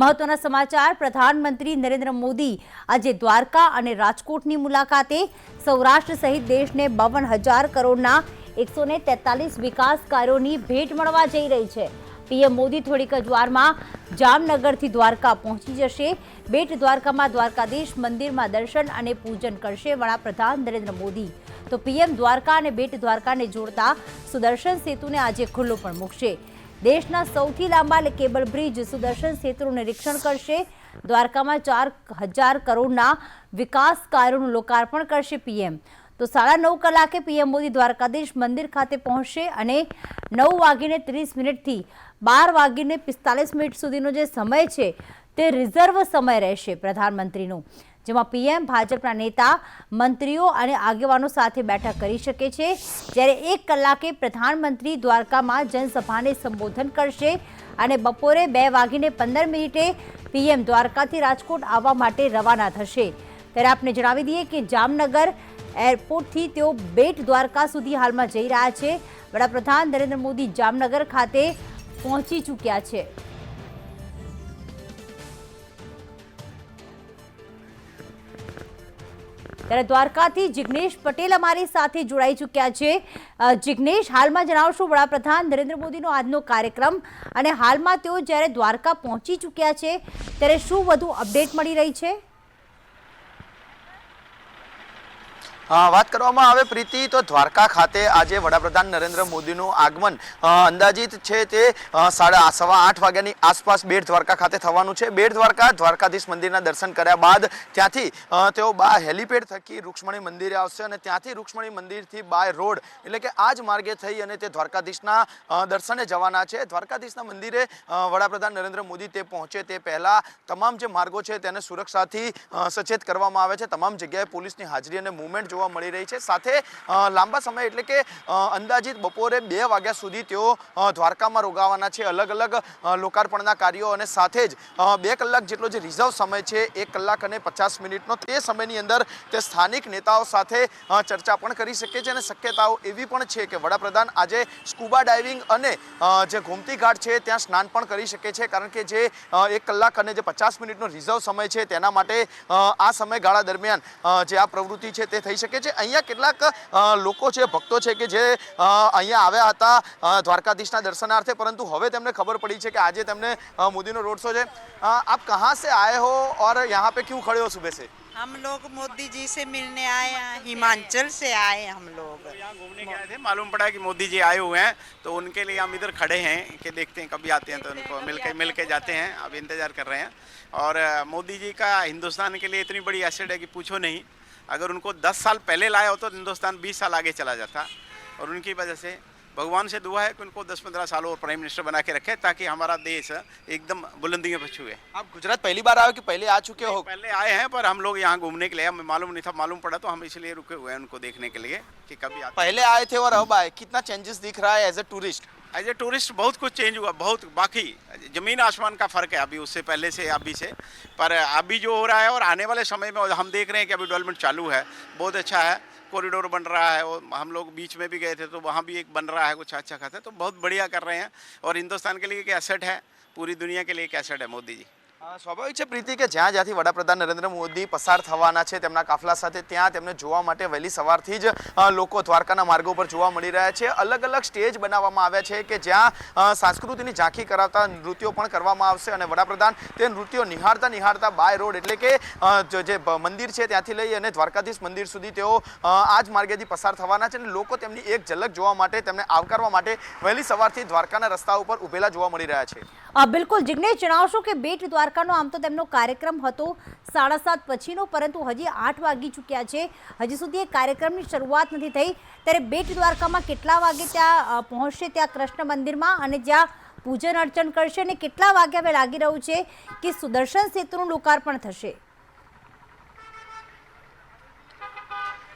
મહત્વના સમાચાર. પ્રધાનમંત્રી નરેન્દ્ર મોદી આજે દ્વારકા અને રાજકોટની મુલાકાતે સૌરાષ્ટ્ર સહિત દેશને બાવન હજાર કરોડના એકસો ને વિકાસ કાર્યોની ભેટ મળવા જઈ રહી છે. પીએમ મોદી થોડીક જ વારમાં જામનગરથી દ્વારકા પહોંચી જશે. બેટ દ્વારકામાં દ્વારકાધીશ મંદિરમાં દર્શન અને પૂજન કરશે વડાપ્રધાન નરેન્દ્ર મોદી. તો પીએમ દ્વારકા અને બેટ દ્વારકાને જોડતા સુદર્શન સેતુને આજે ખુલ્લો પણ મૂકશે. દેશના સૌથી લાંબા કેબલ બ્રિજ સુદર્શન સેતુનું નિરીક્ષણ કરશે. દ્વારકામાં ચાર હજાર કરોડના વિકાસ કાર્યોનું લોકાર્પણ કરશે પીએમ. તો સાડા નવ કલાકે પીએમ મોદી દ્વારકાધીશ મંદિર ખાતે પહોંચશે અને નવ વાગીને ત્રીસ મિનિટથી બાર વાગીને પિસ્તાલીસ મિનિટ સુધીનો જે સમય છે, તે રિઝર્વ સમય રહેશે પ્રધાનમંત્રીનો. જેમાં પીએમ, ભાજપના નેતા, મંત્રીઓ અને આગેવાનો સાથે બેઠક કરી શકે છે. જ્યારે એક કલાકે પ્રધાનમંત્રી દ્વારકામાં જનસભાને સંબોધન કરશે અને બપોરે બે વાગીને પંદર મિનિટે પીએમ દ્વારકાથી રાજકોટ આવવા માટે રવાના થશે. ત્યારે આપને જણાવી દઈએ કે જામનગર એરપોર્ટથી તેઓ બેટ દ્વારકા સુધી હાલમાં જઈ રહ્યા છે. વડાપ્રધાન નરેન્દ્ર મોદી જામનગર ખાતે પહોંચી ચૂક્યા છે. ત્યારે દ્વારકાથી જિગ્નેશ પટેલ અમારી સાથે જોડાઈ ચૂક્યા છે. જિગ્નેશ, હાલમાં જણાવશો વડાપ્રધાન નરેન્દ્ર મોદીનો આજનો કાર્યક્રમ અને હાલમાં તેઓ જ્યારે દ્વારકા પહોંચી ચૂક્યા છે, ત્યારે શું વધુ અપડેટ મળી રહી છે? વાત કરવામાં આવે પ્રીતિ, તો દ્વારકા ખાતે આજે વડાપ્રધાન નરેન્દ્ર મોદીનું આગમન. અંદાજિત છે તે સાડા સવા આઠ વાગ્યાની આસપાસ બેટ દ્વારકા ખાતે થવાનું છે. બેટ દ્વારકા દ્વારકાધીશ મંદિરના દર્શન કર્યા બાદ ત્યાંથી તેઓ બા હેલીપેડ થકી રૂક્ષ્મણી મંદિરે આવશે અને ત્યાંથી રૂક્ષ્મણી મંદિરથી બાય રોડ, એટલે કે આ જ માર્ગે થઈ અને તે દ્વારકાધીશના દર્શને જવાના છે. દ્વારકાધીશના મંદિરે વડાપ્રધાન નરેન્દ્ર મોદી તે પહોંચે તે પહેલાં તમામ જે માર્ગો છે તેને સુરક્ષાથી સચેત કરવામાં આવે છે. તમામ જગ્યાએ પોલીસની હાજરી અને મુવમેન્ટ જોવા મળી રહી છે. સાથે લાંબા સમય એટલે કે અંદાજિત બપોરે બે વાગ્યા સુધી તેઓ દ્વારકામાં રોકાવાના છે. અલગ અલગ લોકાર્પણના કાર્યો અને સાથે જ બે કલાક જેટલો જે રિઝર્વ સમય છે, એક કલાક અને પચાસ મિનિટનો, તે સમયની અંદર તે સ્થાનિક નેતાઓ સાથે ચર્ચા પણ કરી શકે છે અને શક્યતાઓ એવી પણ છે કે વડાપ્રધાન આજે સ્કૂબા ડાઇવિંગ અને જે ગોમતી ઘાટ છે, ત્યાં સ્નાન પણ કરી શકે છે. કારણ કે જે એક કલાક અને જે પચાસ મિનિટનો રિઝર્વ સમય છે, તેના માટે આ સમયગાળા દરમિયાન જે આ પ્રવૃત્તિ છે, તે થઈ શકે सके के અહીંયા है લોકો છે ભક્તો છે કે જે અહીંયા खबर पड़ी है कि आज હવે તેમને ખબર પડી છે કે આજે તેમને મોદીનો રોડ શો और यहाँ पे क्यों खड़े हो सुबह से हम लोग मोदी जी से मिलने आए हैं हिमाचल से आए हम लोग तो घूमने के आए थे मालूम पड़ा कि मोदी जी आए हुए हैं तो उनके लिए हम इधर खड़े हैं कि देखते हैं कभी आते हैं तो उनको मिल के मिल के जाते हैं अब इंतज़ार कर रहे हैं और मोदी जी का हिंदुस्तान के लिए इतनी बड़ी एसेट है कि पूछो नहीं अगर उनको 10 साल पहले लाया हो तो हिंदुस्तान 20 साल आगे चला जाता। और उनकी वजह से भगवान से दुआ है कि उनको 10-15 साल और प्राइम मिनिस्टर बना के रखे ताकि हमारा देश एकदम बुलंदियों पर छुए। आप गुजरात पहली बार आए कि पहले आ चुके हो? पहले आए हैं पर हम लोग यहाँ घूमने के लिए हमें मालूम नहीं था मालूम पड़ा तो हम इसलिए रुके हुए हैं उनको देखने के लिए कि कभी पहले आए थे और अब आए। कितना चेंजेस दिख रहा है as a tourist as a tourist बहुत कुछ चेंज हुआ, बहुत बाकी ज़मीन आसमान का फ़र्क है अभी, उससे पहले से, अभी से। पर अभी जो हो रहा है और आने वाले समय में, हम देख रहे हैं कि अभी डेवलपमेंट चालू है। बहुत अच्छा है कॉरिडोर बन रहा है और हम लोग बीच में भी गए थे तो वहाँ भी एक बन रहा है, कुछ अच्छा खासा। तो बहुत बढ़िया कर रहे हैं और हिंदुस्तान के लिए एक एसेट है, पूरी दुनिया के लिए एक एसेट है, मोदी जी। સ્વાભાવિક છે પ્રીતિ કે જ્યાં જ્યાંથી વડાપ્રધાન નરેન્દ્ર મોદી પસાર થવાના છે તેમના કાફલા સાથે, ત્યાં તેમને જોવા માટે વહેલી સવારથી જ લોકો દ્વારકાના માર્ગો પર જોવા મળી રહ્યા છે. અલગ અલગ સ્ટેજ બનાવવામાં આવ્યા છે કે જ્યાં સંસ્કૃતિની ઝાંખી કરાવતા નૃત્યો પણ કરવામાં આવશે અને વડાપ્રધાન તે નૃત્યો નિહાળતા નિહાળતા બાય રોડ એટલે કે જે મંદિર છે ત્યાંથી લઈ અને દ્વારકાધીશ મંદિર સુધી તેઓ આ જ માર્ગેથી પસાર થવાના છે અને લોકો તેમની એક ઝલક જોવા માટે, તેમને આવકારવા માટે વહેલી સવારથી દ્વારકાના રસ્તા ઉપર ઉભેલા જોવા મળી રહ્યા છે. બિલકુલ. જિગ્નેશ, જણાવશો કે બેટ દ્વારકાનો આમ તો તેમનો કાર્યક્રમ હતો સાડા સાત પછીનો, પરંતુ હજી આઠ વાગી ચૂક્યા છે. હજી સુધી એ કાર્યક્રમની શરૂઆત નથી થઈ. ત્યારે બેટ દ્વારકામાં કેટલા વાગે ત્યાં પહોંચશે ત્યાં કૃષ્ણ મંદિરમાં અને જ્યાં પૂજન અર્ચન કરશે અને કેટલા વાગે હવે લાગી રહ્યું છે કે સુદર્શન સેતુનું લોકાર્પણ થશે?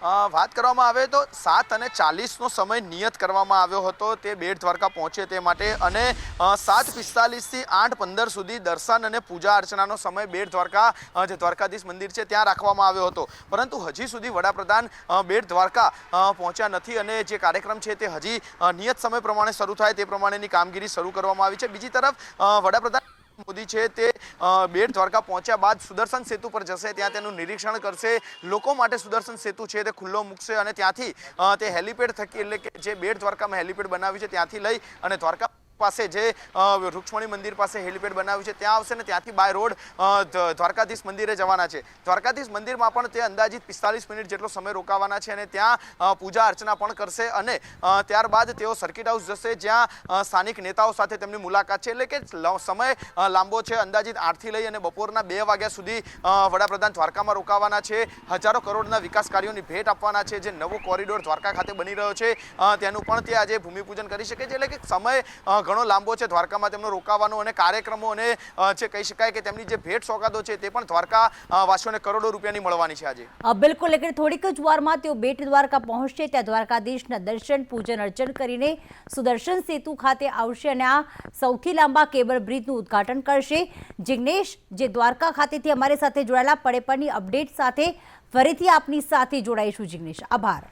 વાત કરવામાં આવે તો સાત અને ચાલીસનો સમય નિયત કરવામાં આવ્યો હતો. તે બેટ દ્વારકા પહોંચે તે માટે અને સાત પિસ્તાલીસથી આઠ પંદર સુધી દર્શન અને પૂજા અર્ચનાનો સમય બેટ દ્વારકા જે દ્વારકાધીશ મંદિર છે ત્યાં રાખવામાં આવ્યો હતો. પરંતુ હજી સુધી વડાપ્રધાન બેટ દ્વારકા પહોંચ્યા નથી અને જે કાર્યક્રમ છે તે હજી નિયત સમય પ્રમાણે શરૂ થાય તે પ્રમાણેની કામગીરી શરૂ કરવામાં આવી છે. બીજી તરફ વડાપ્રધાન મોદી છે તે બેટ દ્વારકા પહોંચ્યા બાદ સુદર્શન સેતુ પર જશે, ત્યાં તેનું નિરીક્ષણ કરશે. લોકો માટે સુદર્શન સેતુ છે, તે ખુલ્લો મૂકશે અને ત્યાંથી તે હેલિપેડ થકી એટલે કે જે બેટ દ્વારકામાં હેલિપેડ બનાવ્યું છે, ત્યાંથી લઈ અને દ્વારકા પાસે જે રૂક્ષ્મણી મંદિર પાસે હેલિપેડ બનાવ્યું છે, ત્યાં આવશે ને ત્યાંથી બાય રોડ દ્વારકાધીશ મંદિરે જવાના છે. દ્વારકાધીશ મંદિરમાં પણ તે અંદાજિત પિસ્તાલીસ મિનિટ જેટલો સમય રોકાવાના છે અને ત્યાં પૂજા અર્ચના પણ કરશે અને ત્યારબાદ તેઓ સર્કિટ હાઉસ જશે, જ્યાં સ્થાનિક નેતાઓ સાથે તેમની મુલાકાત છે. એટલે કે સમય લાંબો છે. અંદાજિત આઠથી લઈ અને બપોરના બે વાગ્યા સુધી વડાપ્રધાન દ્વારકામાં રોકાવાના છે. હજારો કરોડના વિકાસ કાર્યોની ભેટ આપવાના છે. જે નવો કોરિડોર દ્વારકા ખાતે બની રહ્યો છે. તેનું પણ તે આજે ભૂમિપૂજન કરી શકે છે. એટલે કે સમય ઘણો લાંબો છે. દ્વારકામાં તેમનો રોકાવાનો અને કાર્યક્રમો અને જે કહી શકાય કે તેમની જે ભેટ સોગાદો છે તે પણ દ્વારકા વાસીઓને કરોડો રૂપિયાની મળવાની છે આજે. બિલકુલ. એટલે થોડીક જ વારમાં તેઓ બેટ દ્વારકા પહોંચશે. ત્યાં દ્વારકાધીશના દર્શન, પૂજન, અર્ચન કરીને સુદર્શન સેતુ ખાતે આવશે અને આ સૌથી લાંબા કેબલ બ્રિજનું ઉદ્ઘાટન કરશે. જિગ્નેશ, જે દ્વારકા ખાતેથી અમારી સાથે જોડાયેલા પડે પરની અપડેટ સાથે ફરીથી આપની સાથે જોડાઈશું. જિગ્નેશ, આભાર.